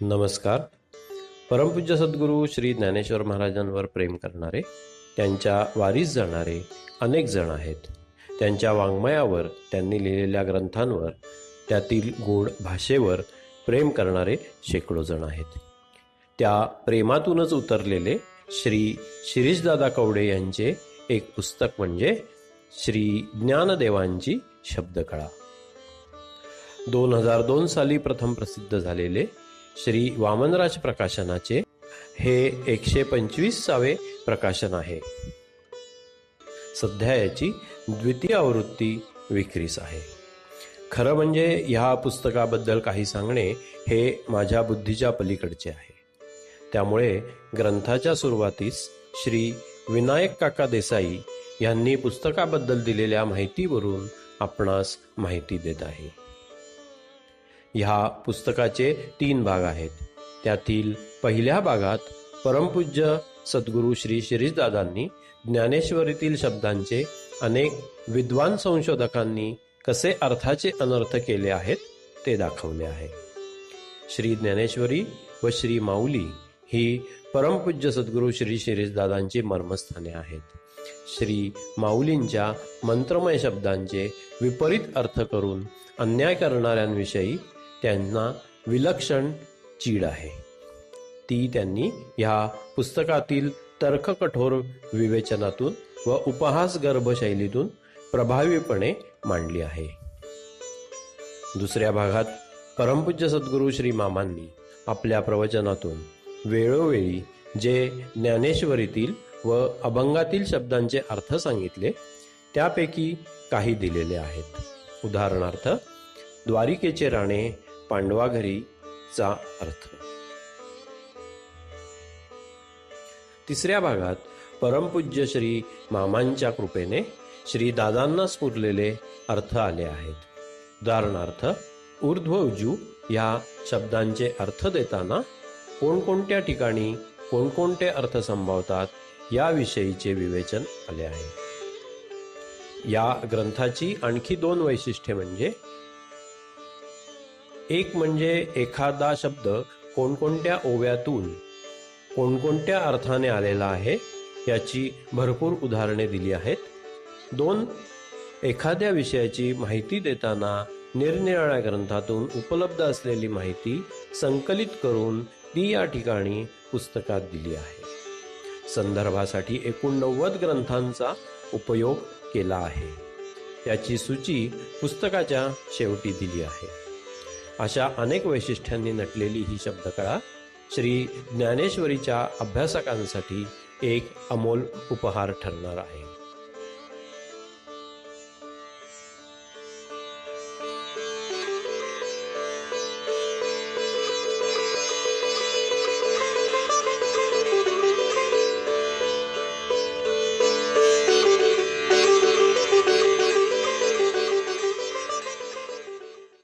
नमस्कार. परमपूज्य सद्गुरू श्री ज्ञानेश्वर महाराजांवर प्रेम करणारे त्यांच्या वारीस जाणारे अनेक जण आहेत. त्यांच्या वाङ्मयावर त्यांनी लिहिलेल्या ग्रंथांवर त्यातील गोड भाषेवर प्रेम करणारे शेकडो जण आहेत. त्या प्रेमातूनच उतरलेले श्री शिरीषदादा कवडे यांचे एक पुस्तक म्हणजे श्री ज्ञानदेवांची शब्दकळा. दोन हजार दोन साली प्रथम प्रसिद्ध झालेले श्री वामनराज प्रकाशनाचे हे एकशे पंचवीसावे प्रकाशन आहे. सध्या याची द्वितीय आवृत्ती विक्रीस आहे. खरं म्हणजे ह्या पुस्तकाबद्दल काही सांगणे हे माझ्या बुद्धीच्या पलीकडचे आहे. त्यामुळे ग्रंथाच्या सुरुवातीस श्री विनायक काका देसाई यांनी पुस्तकाबद्दल दिलेल्या माहितीवरून आपणास माहिती देत आहे. ह्या पुस्तकाचे तीन भाग आहेत. त्यातील पहिल्या भागात परमपूज्य सद्गुरू श्री शिरीषदादांनी ज्ञानेश्वरीतील शब्दांचे अनेक विद्वान संशोधकांनी कसे अर्थाचे अनर्थ केले आहेत ते दाखवले आहे. श्री ज्ञानेश्वरी व श्री माऊली ही परमपूज्य सद्गुरू श्री शिरीषदादांची मर्मस्थाने आहेत. श्री माऊलींच्या मंत्रमय शब्दांचे विपरीत अर्थ करून अन्याय करणाऱ्यांविषयी त्यांना विलक्षण चीड आहे. ती त्यांनी ह्या पुस्तकातील तर्ककठोर विवेचनातून व उपहास गर्भशैलीतून प्रभावीपणे मांडली आहे. दुसऱ्या भागात परमपूज्य सद्गुरू श्री मामांनी आपल्या प्रवचनातून वेळोवेळी जे ज्ञानेश्वरीतील व अभंगातील शब्दांचे अर्थ सांगितले त्यापैकी काही दिलेले आहेत. उदाहरणार्थ द्वारिकेचे राणे पांडवाघरीचा अर्थ. तिसऱ्या भागात परमपूज्य श्री मामांच्या कृपेने श्री दादांना स्फुरलेले अर्थ आले आहेत. उदाहरणार्थ ऊर्ध्व उजू या शब्दांचे अर्थ देताना कोणकोणत्या ठिकाणी कोणकोणते अर्थ संभवतात याविषयीचे विवेचन आले आहे. या ग्रंथाची आणखी दोन वैशिष्ट्ये म्हणजे एक म्हणजे एखादा शब्द कोणकोणत्या ओव्यातून कोणकोणत्या अर्थाने आलेला आहे याची भरपूर उदाहरणे दिली आहेत. दोन एखाद्या विषयाची माहिती देताना निरनिराळ्या ग्रंथातून उपलब्ध असलेली माहिती संकलित करून ती या ठिकाणी पुस्तकात दिली आहे. संदर्भासाठी एकूण नव्वद ग्रंथांचा उपयोग केला आहे. त्याची सूची पुस्तकाच्या शेवटी दिली आहे. अशा अनेक वैशिष्ट्यांनी नटलेली ही शब्दकळा श्री ज्ञानेश्वरीच्या अभ्यासकांसाठी एक अमोल उपहार ठरणार आहे.